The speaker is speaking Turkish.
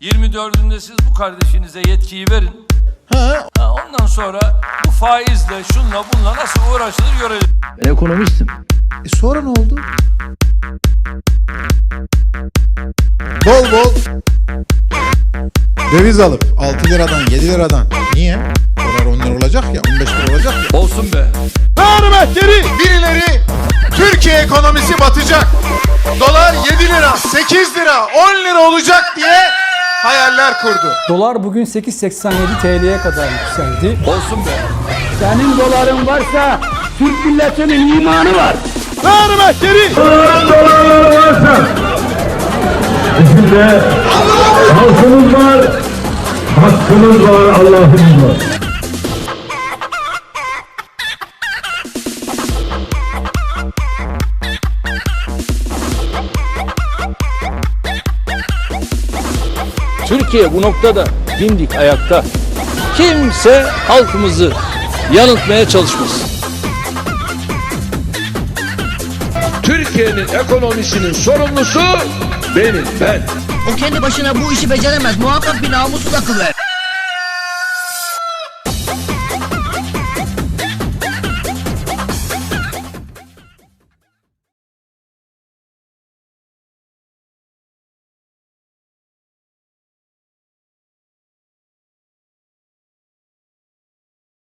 24'ünde siz bu kardeşinize yetkiyi verin. Ha, Ha, ondan sonra bu faizle şunla bunla nasıl uğraşılır görelim. Ben ekonomistim. e sonra ne oldu? Bol bol döviz alıp 6 liradan 7 liradan. Niye? Dolar 10 lira olacak ya 15 lira olacak ya. Olsun be. Birileri Türkiye ekonomisi batacak. Dolar 7 lira, 8 lira, 10 lira olacak diye hayaller kurdu. Dolar bugün 8.87 TL'ye kadar yükseldi. Olsun be. Senin doların varsa Türk milletinin imanı var. Halkımız var, hakkımız var, Allah'ımız var. Türkiye bu noktada dimdik ayakta. Kimse halkımızı yanıltmaya çalışmasın. Türkiye'nin ekonomisinin sorumlusu benim ben. O kendi başına bu işi beceremez. Muhakkak bir namussuz akıl ver.